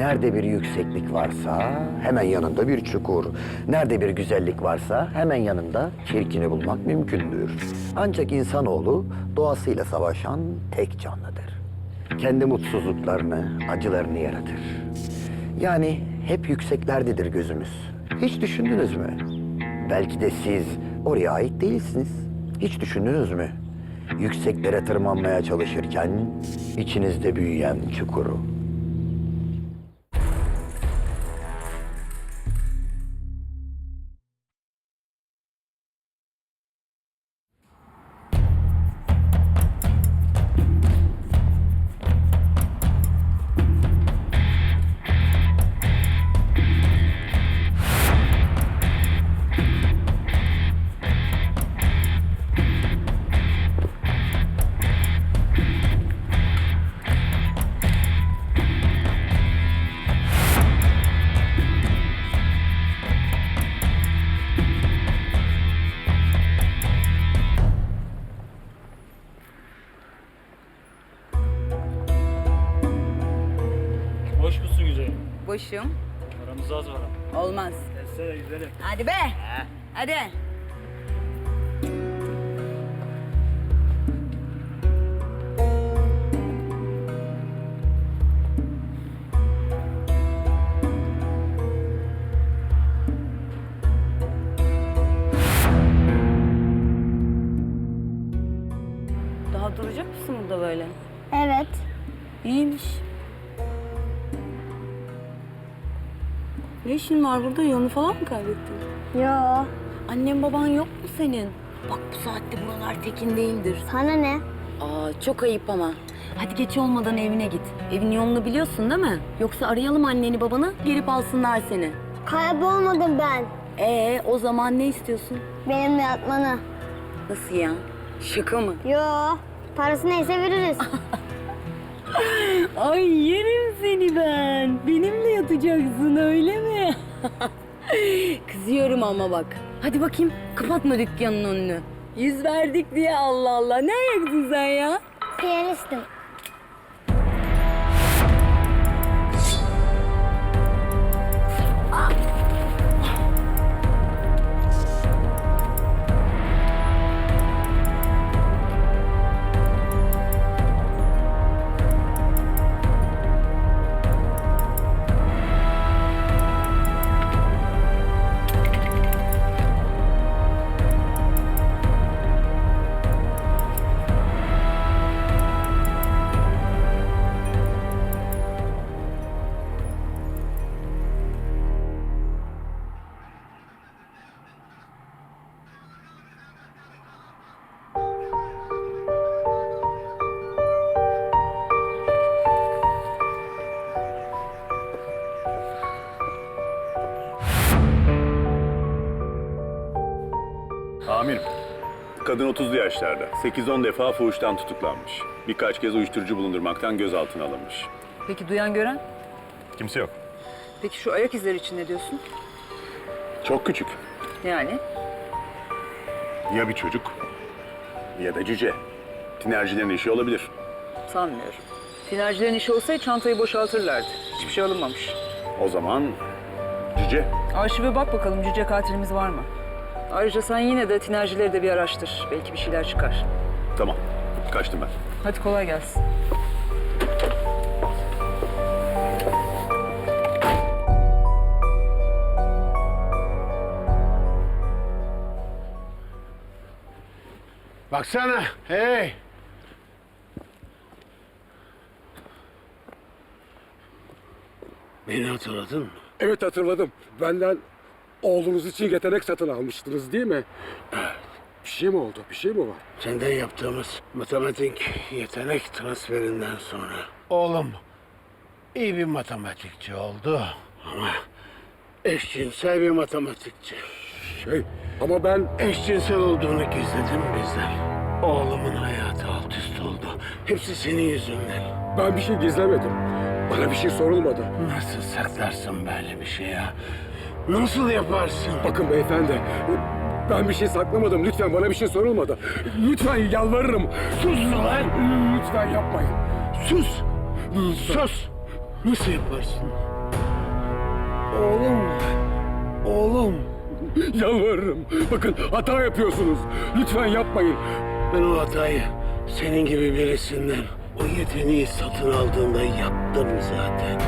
Nerede bir yükseklik varsa hemen yanında bir çukur. Nerede bir güzellik varsa hemen yanında çirkini bulmak mümkündür. Ancak insanoğlu doğasıyla savaşan tek canlıdır. Kendi mutsuzluklarını, acılarını yaratır. Yani hep yükseklerdedir gözümüz. Hiç düşündünüz mü? Belki de siz oraya ait değilsiniz. Hiç düşündünüz mü? Yükseklere tırmanmaya çalışırken içinizde büyüyen çukuru. Boşum. Aramızda az var ama. Olmaz. Gelsene güzelim. Hadi be. Hadi. Ne işin var burada? Yolunu falan mı kaybettin? Yo. Annem baban yok mu senin? Bak bu saatte buralar tekin değildir. Sana ne? Aa çok ayıp ama. Hadi geç olmadan evine git. Evin yolunu biliyorsun değil mi? Yoksa arayalım anneni babanı gelip alsınlar seni. Kaybolmadım ben. Ee o zaman ne istiyorsun? Benimle yatmanı. Nasıl ya? Şaka mı? Yo. Parası neyse veririz. Ay yerim seni ben. Benimle yatacaksın öyle mi? Kızıyorum ama bak. Hadi bakayım kapatma dükkanın önünü. Yüz verdik diye Allah Allah. Ne ayaksın sen ya? Piyanistim. Kadın 30'lu yaşlarda. 8-10 defa fuhuştan tutuklanmış. Birkaç kez uyuşturucu bulundurmaktan gözaltına alınmış. Peki duyan gören? Kimse yok. Peki şu ayak izleri için ne diyorsun? Çok küçük. Yani? Ya bir çocuk ya da cüce. Tinercilerin işi olabilir. Sanmıyorum. Tinercilerin işi olsaydı çantayı boşaltırlardı. Hiçbir şey alınmamış. O zaman cüce. Arşive bak bakalım cüce katilimiz var mı? Ayrıca sen yine de tinercileri de bir araştır. Belki bir şeyler çıkar. Tamam. Kaçtım ben. Hadi kolay gelsin. Baksana, hey! Beni hatırladın mı? Evet hatırladım. Benden oğlunuz için yetenek satın almıştınız değil mi? Bir şey mi oldu? Bir şey mi var? Senden yaptığımız matematik yetenek transferinden sonra... Oğlum iyi bir matematikçi oldu. Ama eşcinsel bir matematikçi. Şey ama ben Eşcinsel olduğunu gizledim bizden. Oğlumun hayatı alt üst oldu. Hepsi senin yüzünden. ben bir şey gizlemedim. Bana bir şey sorulmadı. Nasıl saklarsın böyle bir şey ya? Nasıl yaparsın? Bakın beyefendi. Ben bir şey saklamadım. Lütfen bana bir şey sorulmadı. Lütfen yalvarırım. Sus lan! Lütfen yapmayın. Sus! Sus! Nasıl yaparsın? Oğlum, oğlum. Yalvarırım. Bakın hata yapıyorsunuz. Lütfen yapmayın. Ben o hatayı senin gibi birisinden o yeteneği satın aldığında yaptım zaten.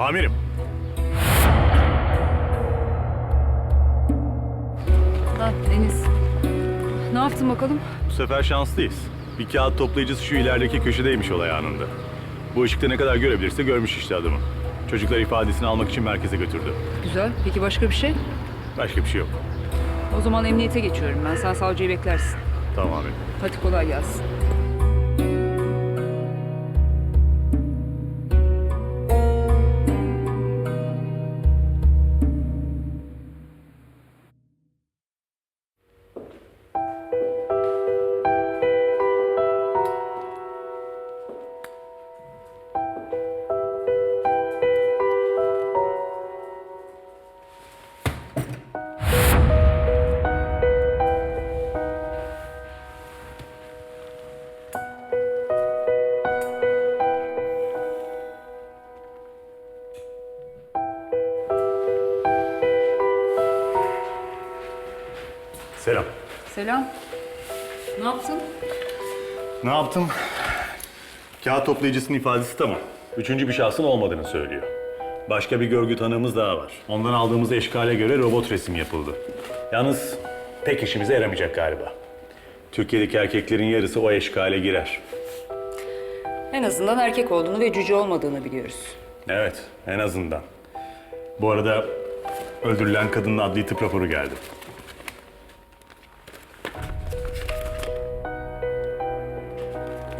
Amirim. Ha Deniz. Ne yaptın bakalım? Bu sefer şanslıyız. Bir kağıt toplayıcısı şu ilerideki köşedeymiş olay anında. Bu ışıkta ne kadar görebilirse görmüş işte adamı. Çocuklar ifadesini almak için merkeze götürdü. Güzel. Peki başka bir şey? Başka bir şey yok. O zaman emniyete geçiyorum ben. Sen savcıyı beklersin. Tamam amirim. Hadi kolay gelsin. Selam. Ne yaptın? Ne yaptım? Kağıt toplayıcısının ifadesi tamam. Üçüncü bir şahsın olmadığını söylüyor. Başka bir görgü tanığımız daha var. Ondan aldığımız eşkale göre robot resim yapıldı. Yalnız pek işimize yaramayacak galiba. Türkiye'deki erkeklerin yarısı o eşkale girer. En azından erkek olduğunu ve cüce olmadığını biliyoruz. Evet, en azından. Bu arada öldürülen kadının adli tıp raporu geldi.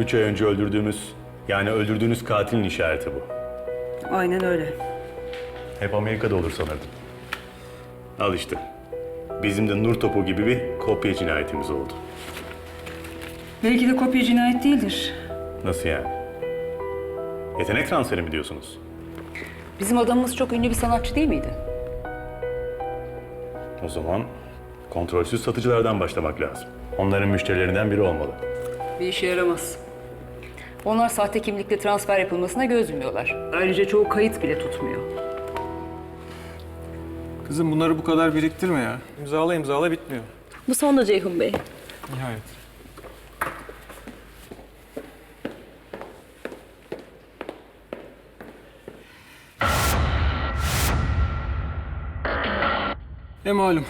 Üç ay önce öldürdüğümüz, yani öldürdüğünüz katilin işareti bu. Aynen öyle. Hep Amerika'da olur sanırdım. Al işte. Bizim de nur topu gibi bir kopya cinayetimiz oldu. Belki de kopya cinayet değildir. Nasıl yani? Yetenek transferi mi diyorsunuz? Bizim adamımız çok ünlü bir sanatçı değil miydi? O zaman kontrolsüz satıcılardan başlamak lazım. Onların müşterilerinden biri olmalı. Bir işe yaramaz. Onlar sahte kimlikle transfer yapılmasına göz yumuyorlar. Ayrıca çoğu kayıt bile tutmuyor. Kızım bunları bu kadar biriktirme ya. İmzala imzala bitmiyor. Bu son da Ceyhun Bey. Nihayet. E malum,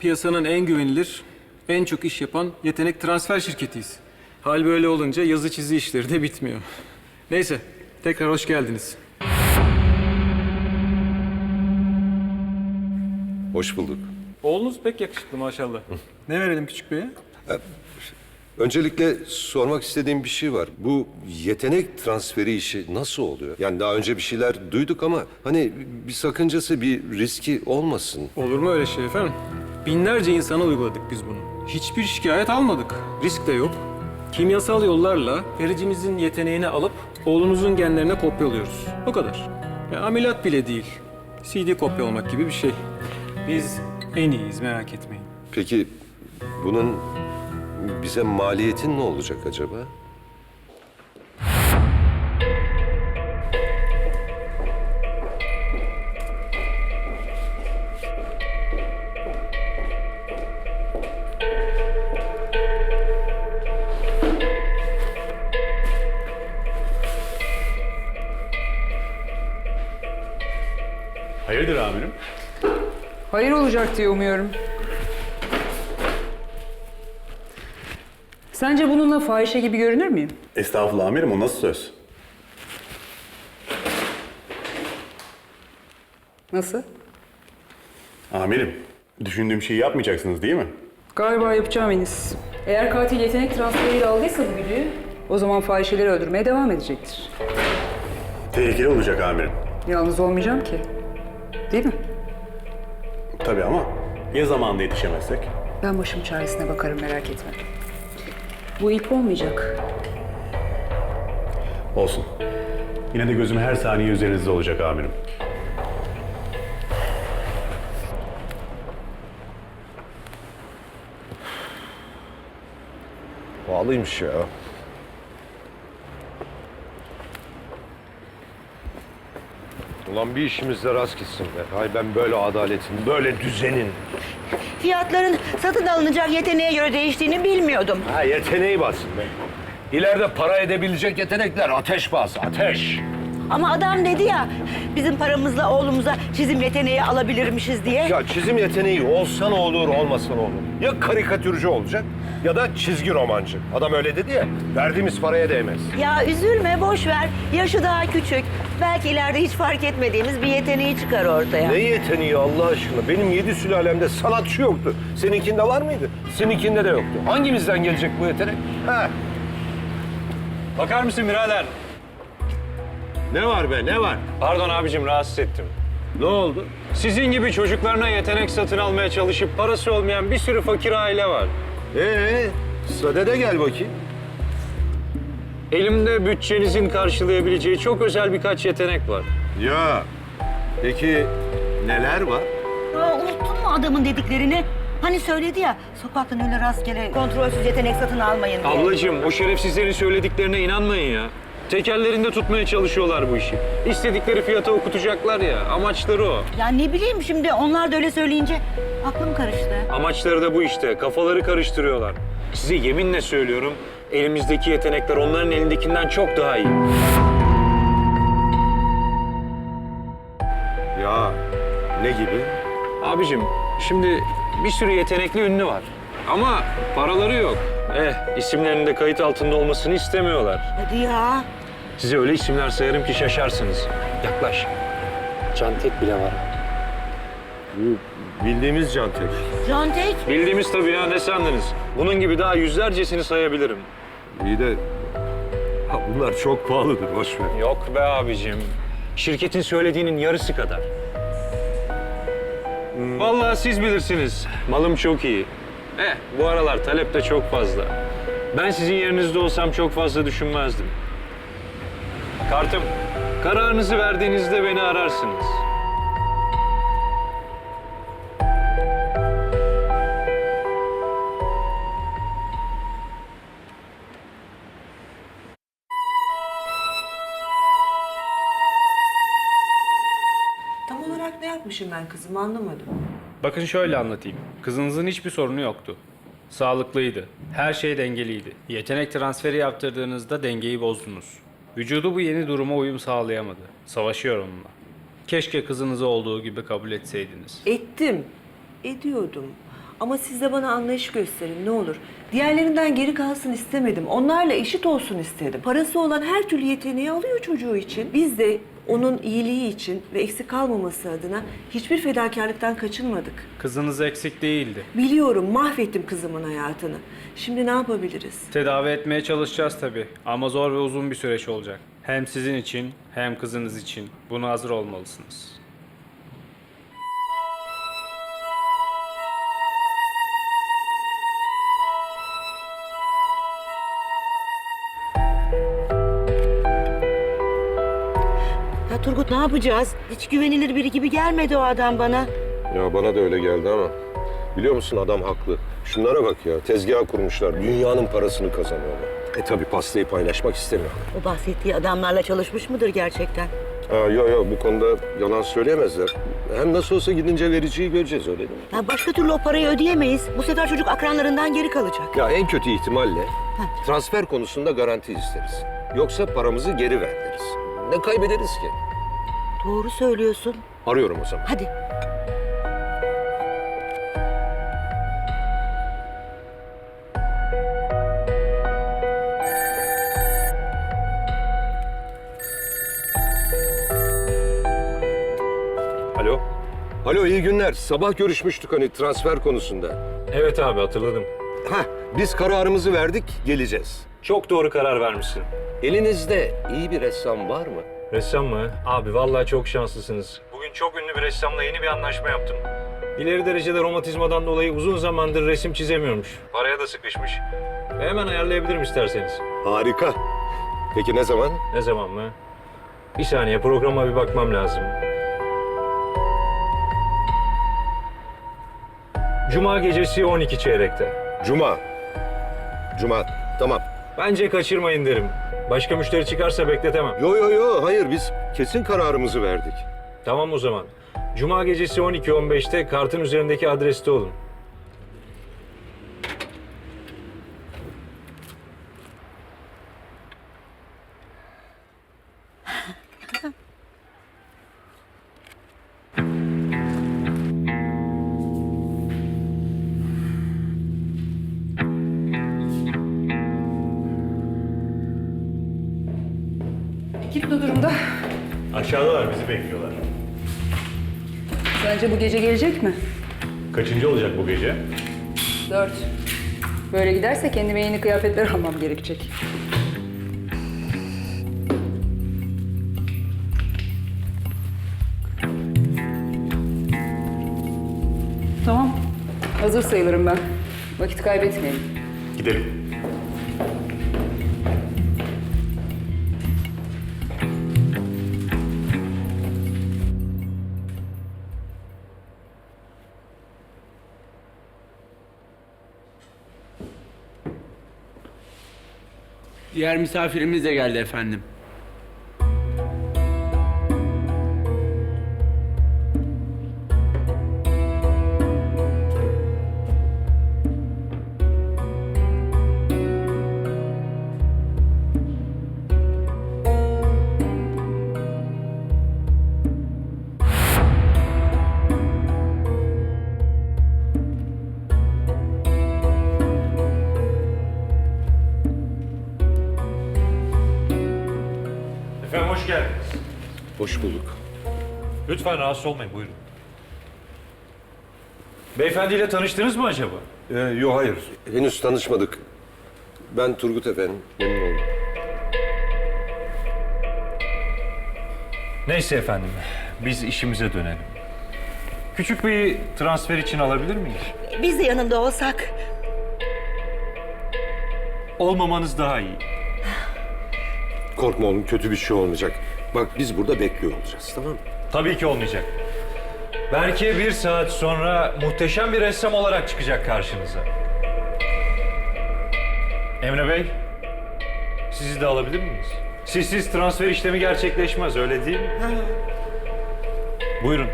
piyasanın en güvenilir, en çok iş yapan yetenek transfer şirketiyiz. Hal böyle olunca yazı çizi işleri de bitmiyor. Neyse, tekrar hoş geldiniz. Hoş bulduk. Oğlunuz pek yakışıklı maşallah. ne verelim küçük beye? Öncelikle sormak istediğim bir şey var. Bu yetenek transferi işi nasıl oluyor? Yani daha önce bir şeyler duyduk ama hani bir sakıncası, bir riski olmasın. Olur mu öyle şey efendim? Binlerce insana uyguladık biz bunu. Hiçbir şikayet almadık. Risk de yok. Kimyasal yollarla vericimizin yeteneğini alıp oğlunuzun genlerine kopyalıyoruz. O kadar. Ya, ameliyat bile değil. CD kopyalamak gibi bir şey. Biz en iyiyiz merak etmeyin. Peki bunun bize maliyeti ne olacak acaba? Hayırdır amirim? Hayır olacak diye umuyorum. Sence bununla fahişe gibi görünür müyüm? Estağfurullah amirim o nasıl söz? Nasıl? Amirim, düşündüğüm şeyi yapmayacaksınız değil mi? Galiba yapacağım Enis. Eğer katil yetenek transferiyle aldıysa bu gücü, o zaman fahişeleri öldürmeye devam edecektir. Tehlikeli olacak amirim. Yalnız olmayacağım ki. Değil mi? Tabii ama ya zamanında yetişemezsek? Ben başım çaresine bakarım merak etme. Bu ilk olmayacak. Olsun. Yine de gözüm her saniye üzerinizde olacak amirim. Pahalıymış ya. Ulan bir işimizde rast gitsin be. Hay ben böyle adaletin, böyle düzenin. Fiyatların satın alınacak yeteneğe göre değiştiğini bilmiyordum. Ha yeteneği bassın be. İleride para edebilecek yetenekler ateş bas, ateş. Ama adam dedi ya bizim paramızla oğlumuza çizim yeteneği alabilirmişiz diye. Ya çizim yeteneği olsa ne olur, olmasa ne olur? Ya karikatürcü olacak ya da çizgi romancı. Adam öyle dedi ya, verdiğimiz paraya değmez. Ya üzülme boş ver. Yaşı daha küçük. Belki ileride hiç fark etmediğimiz bir yeteneği çıkar ortaya. Ne yeteneği Allah aşkına? Benim yedi sülalemde sanatçı yoktu. Seninkinde var mıydı? Seninkinde de yoktu. Hangimizden gelecek bu yetenek? Ha? Bakar mısın birader? Ne var be, ne var? Pardon abicim rahatsız ettim. Ne oldu? Sizin gibi çocuklarına yetenek satın almaya çalışıp parası olmayan bir sürü fakir aile var. Ee, sadede gel bakayım. Elimde bütçenizin karşılayabileceği çok özel birkaç yetenek var. Ya, peki neler var? Aa, unuttun mu adamın dediklerini? Hani söyledi ya sokaktan öyle rastgele kontrolsüz yetenek satın almayın diye. Ablacığım o şerefsizlerin söylediklerine inanmayın ya. Tekerlerinde tutmaya çalışıyorlar bu işi. İstedikleri fiyata okutacaklar ya. Amaçları o. Ya ne bileyim şimdi onlar da öyle söyleyince aklım karıştı. Amaçları da bu işte. Kafaları karıştırıyorlar. Size yeminle söylüyorum. Elimizdeki yetenekler onların elindekinden çok daha iyi. Ya, ne gibi? Abicim şimdi bir sürü yetenekli ünlü var. Ama paraları yok. Eh isimlerinin de kayıt altında olmasını istemiyorlar. Hadi ya. Size öyle isimler sayarım ki şaşarsınız. Yaklaş. Cantek bile var. Bildiğimiz cantek. Cantek. Bildiğimiz tabii ya ne sandınız? Bunun gibi daha yüzlercesini sayabilirim. İyi de ha, bunlar çok pahalıdır, boş ver. Yok be abicim. Şirketin söylediğinin yarısı kadar. Vallahi siz bilirsiniz. Malım çok iyi. Eh bu aralar talep de çok fazla. Ben sizin yerinizde olsam çok fazla düşünmezdim. Kartım, kararınızı verdiğinizde beni ararsınız. Olarak ne yapmışım ben kızım anlamadım. Bakın şöyle anlatayım. Kızınızın hiçbir sorunu yoktu. Sağlıklıydı. Her şey dengeliydi. Yetenek transferi yaptırdığınızda dengeyi bozdunuz. Vücudu bu yeni duruma uyum sağlayamadı. Savaşıyor onunla. Keşke kızınızı olduğu gibi kabul etseydiniz. Ettim. Ediyordum. Ama siz de bana anlayış gösterin ne olur. Diğerlerinden geri kalsın istemedim. Onlarla eşit olsun istedim. Parası olan her türlü yeteneği alıyor çocuğu için. Biz de onun iyiliği için ve eksik kalmaması adına hiçbir fedakarlıktan kaçınmadık. Kızınız eksik değildi. Biliyorum mahvettim kızımın hayatını. Şimdi ne yapabiliriz? Tedavi etmeye çalışacağız tabii. Ama zor ve uzun bir süreç olacak. Hem sizin için hem kızınız için. Buna hazır olmalısınız. Ya Turgut ne yapacağız? Hiç güvenilir biri gibi gelmedi o adam bana. Ya bana da öyle geldi ama biliyor musun adam haklı. Şunlara bak ya tezgah kurmuşlar. Dünyanın parasını kazanıyorlar. E tabi pastayı paylaşmak istemiyor. O bahsettiği adamlarla çalışmış mıdır gerçekten? Ha, yo yo bu konuda yalan söyleyemezler. Hem nasıl olsa gidince vericiyi göreceğiz öyle değil mi? Ya başka türlü o parayı ödeyemeyiz. Bu sefer çocuk akranlarından geri kalacak. Ya en kötü ihtimalle transfer konusunda garanti isteriz. Yoksa paramızı geri ver deriz. Ne kaybederiz ki? Doğru söylüyorsun. Arıyorum o zaman. Hadi. Alo. Alo iyi günler. Sabah görüşmüştük hani transfer konusunda. Evet abi hatırladım. Hah biz kararımızı verdik geleceğiz. Çok doğru karar vermişsin. Elinizde iyi bir ressam var mı? Ressam mı? Abi vallahi çok şanslısınız. Bugün çok ünlü bir ressamla yeni bir anlaşma yaptım. İleri derecede romatizmadan dolayı uzun zamandır resim çizemiyormuş. Paraya da sıkışmış. Hemen ayarlayabilirim isterseniz. Harika. Peki ne zaman? Ne zaman mı? Bir saniye programa bir bakmam lazım. Cuma gecesi 12 çeyrekte. Cuma. Cuma. Tamam. Bence kaçırmayın derim. Başka müşteri çıkarsa bekletemem. Yo yo yo hayır biz kesin kararımızı verdik. Tamam o zaman. Cuma gecesi 12.15'te kartın üzerindeki adreste olun. Ne durumda? Aşağıdalar bizi bekliyorlar. Sence bu gece gelecek mi? Kaçıncı olacak bu gece? Dört. Böyle giderse kendime yeni kıyafetler almam gerekecek. Tamam. Hazır sayılırım ben. Vakit kaybetmeyelim. Gidelim. Diğer misafirimiz de geldi efendim. Rahatsız olmayın buyurun. Beyefendiyle tanıştınız mı acaba? Ee, yo hayır. Henüz tanışmadık. Ben Turgut efendim. Memnun oldum. Neyse efendim, biz işimize dönelim. Küçük bir transfer için alabilir miyiz? Biz de yanında olsak. Olmamanız daha iyi. Korkma oğlum kötü bir şey olmayacak. Bak biz burada bekliyor olacağız tamam mı? Tabii ki olmayacak. Belki bir saat sonra muhteşem bir ressam olarak çıkacak karşınıza. Emre Bey, sizi de alabilir miyiz? Sizsiz transfer işlemi gerçekleşmez, öyle değil mi? Buyurun.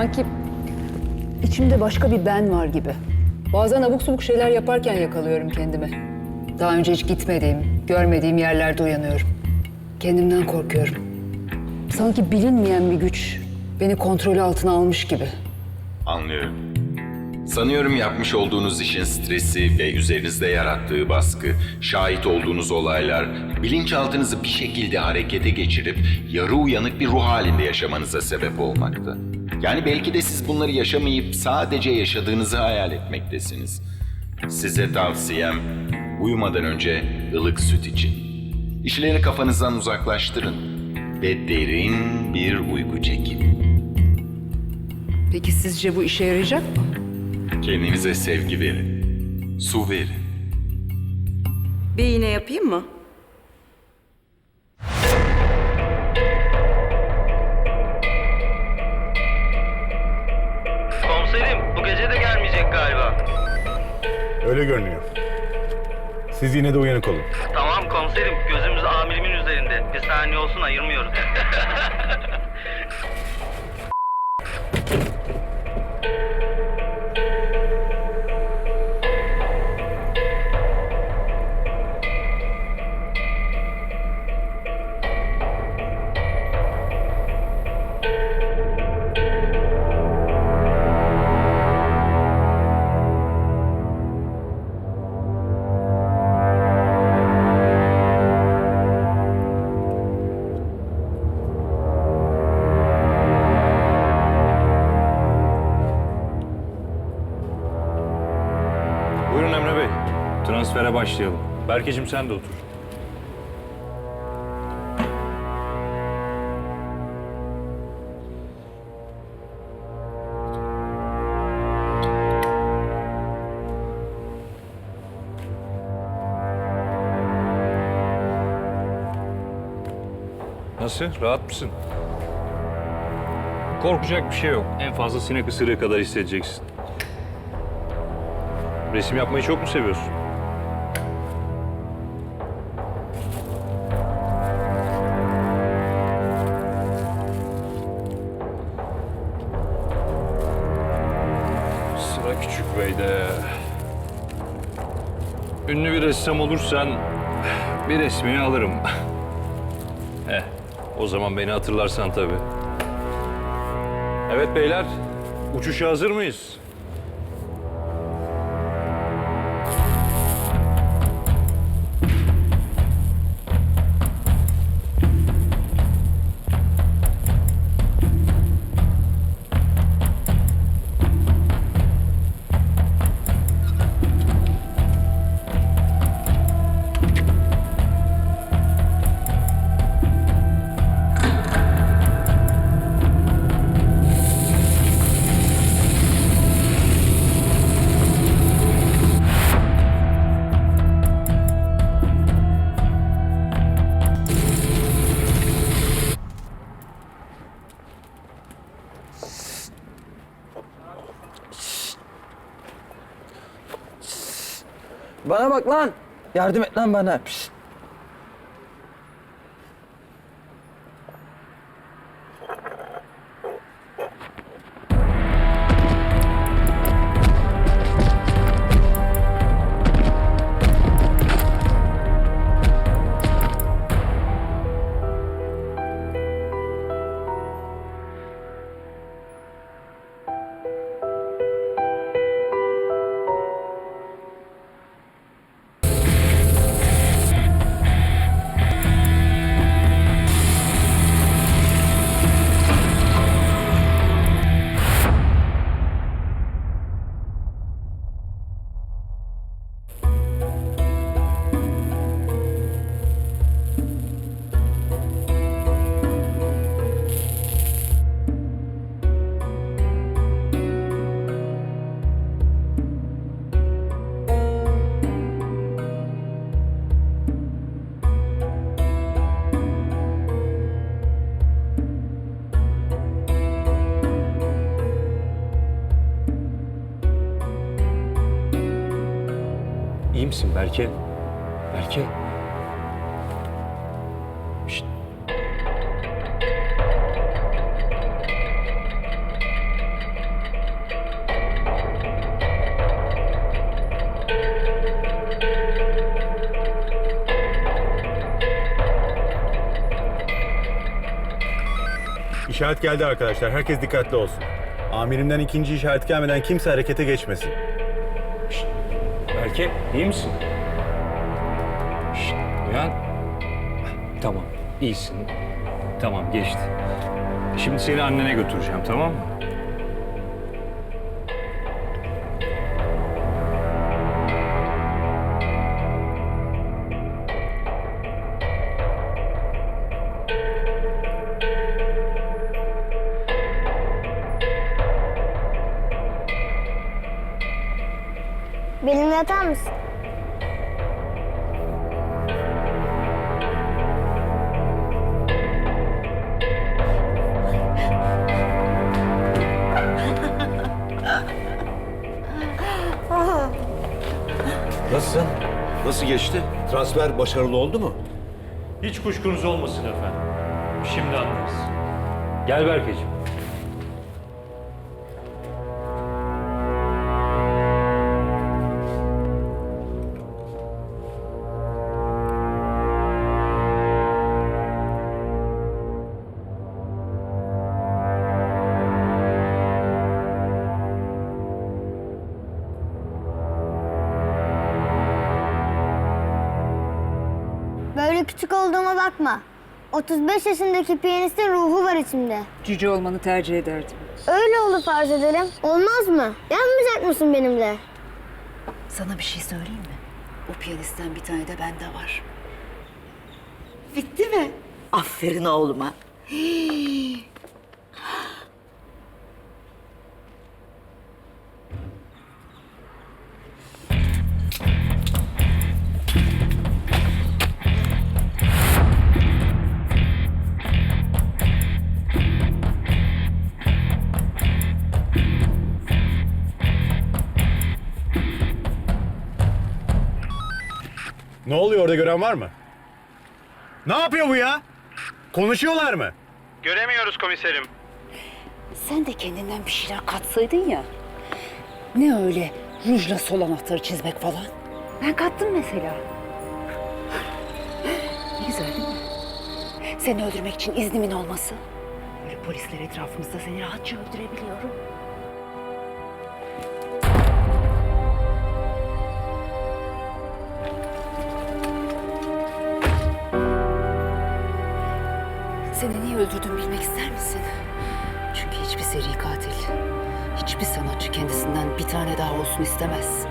Sanki içimde başka bir ben var gibi. Bazen abuk subuk şeyler yaparken yakalıyorum kendimi. Daha önce hiç gitmediğim, görmediğim yerlerde uyanıyorum. Kendimden korkuyorum. Sanki bilinmeyen bir güç beni kontrol altına almış gibi. Anlıyorum. Sanıyorum yapmış olduğunuz işin stresi ve üzerinizde yarattığı baskı, şahit olduğunuz olaylar, bilinçaltınızı bir şekilde harekete geçirip yarı uyanık bir ruh halinde yaşamanıza sebep olmakta. Yani belki de siz bunları yaşamayıp sadece yaşadığınızı hayal etmektesiniz. Size tavsiyem uyumadan önce ılık süt için. İşleri kafanızdan uzaklaştırın ve derin bir uyku çekin. Peki sizce bu işe yarayacak mı? Kendinize sevgi verin. Su verin. Bir iğne yapayım mı? Gelmeyecek galiba. Öyle görünüyor. Siz yine de uyanık olun. Tamam komiserim gözümüz amirimin üzerinde. Bir saniye olsun ayırmıyoruz. başlayalım. Berkeciğim sen de otur. Nasıl? Rahat mısın? Korkacak bir şey yok. En fazla sinek ısırığı kadar hissedeceksin. Resim yapmayı çok mu seviyorsun? Bir ressam olursan bir resmini alırım. Eh, o zaman beni hatırlarsan tabii. Evet beyler, uçuşa hazır mıyız? Lan. Yardım et lan bana. Pişt. misin Berke? Berke. Şşt. İşaret geldi arkadaşlar. Herkes dikkatli olsun. Amirimden ikinci işaret gelmeden kimse harekete geçmesin. Berke iyi misin? Şşt, uyan. Tamam iyisin. Tamam geçti. Şimdi seni annene götüreceğim tamam mı? Yatar mısın? Nasılsın? Nasıl geçti? Transfer başarılı oldu mu? Hiç kuşkunuz olmasın efendim. Şimdi anlarız. Gel Berkeciğim. Böyle küçük olduğuma bakma. 35 yaşındaki piyanistin ruhu var içimde. Cüce olmanı tercih ederdim. Öyle olur farz edelim. Olmaz mı? Yanmayacak mısın benimle? Sana bir şey söyleyeyim mi? O piyanistten bir tane de bende var. Bitti mi? Aferin oğluma. Ne gören var mı? Ne yapıyor bu ya? Konuşuyorlar mı? Göremiyoruz komiserim. Sen de kendinden bir şeyler katsaydın ya. Ne öyle rujla sol anahtarı çizmek falan. Ben kattım mesela. Ne güzel değil mi? Seni öldürmek için iznimin olması. Böyle polisler etrafımızda seni rahatça öldürebiliyorum. Öldürdüğümü bilmek ister misin? Çünkü hiçbir seri katil, hiçbir sanatçı kendisinden bir tane daha olsun istemez.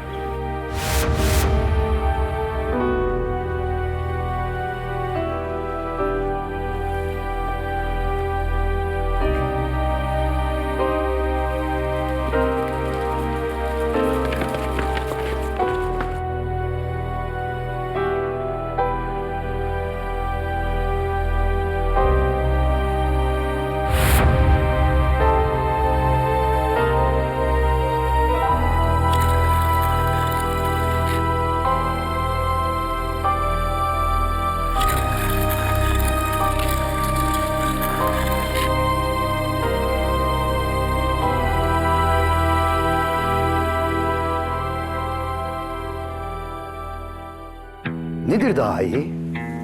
Nedir daha iyi?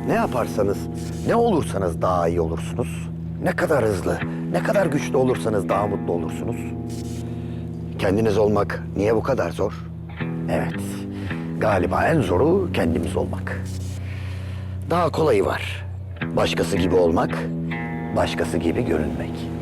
Ne yaparsanız, ne olursanız daha iyi olursunuz. Ne kadar hızlı, ne kadar güçlü olursanız daha mutlu olursunuz. Kendiniz olmak niye bu kadar zor? Evet, galiba en zoru kendimiz olmak. Daha kolayı var. Başkası gibi olmak, başkası gibi görünmek.